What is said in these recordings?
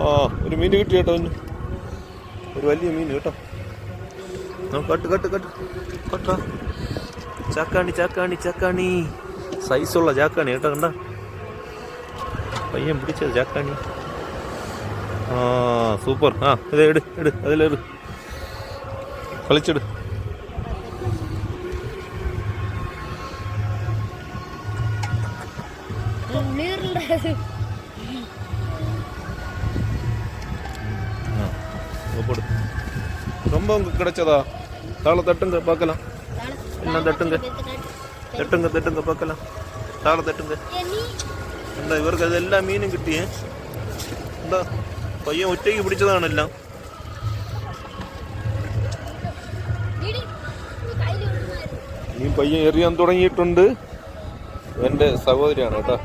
ആ ഒരു മീൻ കിട്ടി കേട്ടോ ഒരു വലിയ മീൻ കേട്ടോ. Cut cut cut. കട്ട ചാക്കാണി ചാക്കാണി ചാക്കാണി. സൈസുള്ള ചാക്കാണി കേട്ടോ കണ്ട? പയ്യൻ പിടിച്ചത് ചാക്കാണി. ആ സൂപ്പർ. ആ ഇത് എട് എട് അതിലെട് കളിച്ചിട്. നീറില്ല ரொம்ப உங்களுக்கு கிடைச்சதா தாளை தட்டுங்க பார்க்கலாம் என்ன தட்டுங்க தட்டுங்க தட்டுங்க பார்க்கலாம் தாளை தட்டுங்க എന്താ ഇവർക്ക് അതെല്ലാം മീനും കിട്ടിയേ എന്താ പയ്യൻ ഒറ്റയ്ക്ക് പിടിച്ചതാണെല്ലാം ഈ പയ്യൻ എറിയാൻ തുടങ്ങിയിട്ടുണ്ട് എൻ്റെ സഹോദരിയാണ് കേട്ടോ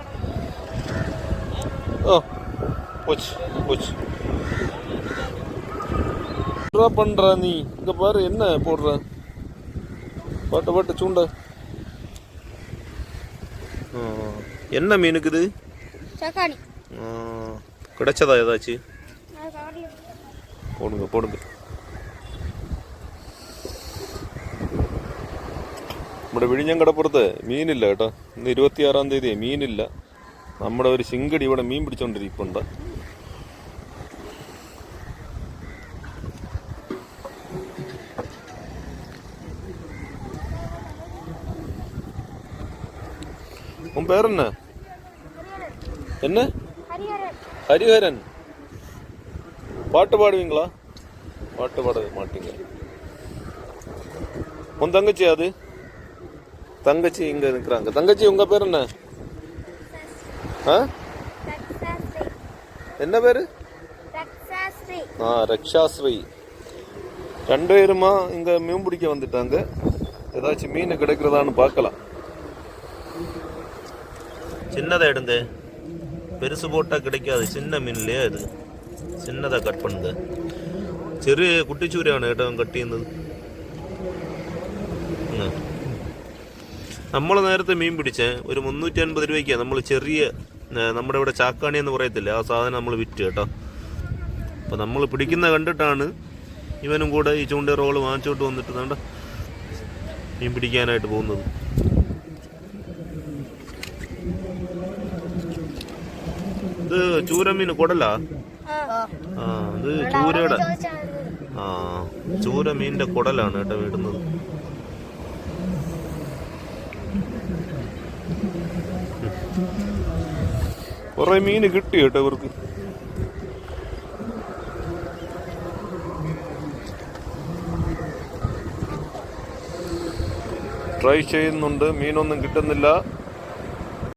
ഓ പോച്ച് പോച്ച് என்ன பண்ற நீ இங்க பாரு என்ன போடுற பாட்ட பாட்ட சூண்ட ஆ, என்ன மீனுக்கு இது சக்காணி ஆ, கிடைச்சதா ஏதாச்சும் போடுங்க போடுங்க നമ്മുടെ വിഴിഞ്ഞങ്കടപ്പുറത്ത് മീനില്ല കേട്ടോ ഇന്ന് ഇരുപത്തിയാറാം തീയതി മീനില്ല നമ്മുടെ ഒരു ശിങ്കടി ഇവിടെ മീൻ പിടിച്ചോണ്ടിരിപ്പുണ്ട് உன் பேர் என்ன? என்ன? ஹரிஹரன். பாட்டு பாடுவீங்களா? பாட்டு பாட மாட்டீங்க. உன் தங்கச்சி அது? தங்கச்சி இங்க இருக்கிறாங்க. தங்கச்சி உங்க பேர் என்ன? ஆ? என்ன பேரு? ஆ ரக்ஷாஸ்ரீ. ரெண்டு பேருமா இங்க மீன் பிடிக்க வந்துட்டாங்க. ஏதாச்சும் மீன் கிடைக்கிறதான்னு பார்க்கலாம். சின்னதா எடுங்க பெருசு போட்டா கிடைக்காது சின்ன மீன் இல்லையா இது சின்னதா கட் பண்ணுங்க ചെറിയ കുട്ടിച്ചൂരയാണ് കേട്ടോ കട്ട് ചെയ്യുന്നത് നമ്മൾ നേരത്തെ മീൻ പിടിച്ചേ ഒരു മുന്നൂറ്റി അൻപത് രൂപയ്ക്കാണ് നമ്മൾ ചെറിയ ഏ, നമ്മുടെ ഇവിടെ ചാക്കാണി എന്ന് പറയത്തില്ല ആ സാധനം നമ്മൾ വിറ്റ് കേട്ടോ അപ്പം നമ്മൾ പിടിക്കുന്ന കണ്ടിട്ടാണ് ഇവനും കൂടെ ഈ ചൂണ്ട റോള് വാങ്ങിച്ചോട്ട് വന്നിട്ട് വേണ്ട മീൻ പിടിക്കാനായിട്ട് പോകുന്നത് ഇത് ചൂരമീൻ കൊടല? ആ. ഇത് ചൂരയുടെ. ആ ചൂര മീനിന്റെ കുടലാണ് കേട്ടോ വിടുന്നത്. കുറെ മീന് കിട്ടി കേട്ടോ ഇവർക്ക്. ട്രൈ ചെയ്യുന്നുണ്ട്. മീനൊന്നും കിട്ടുന്നില്ല.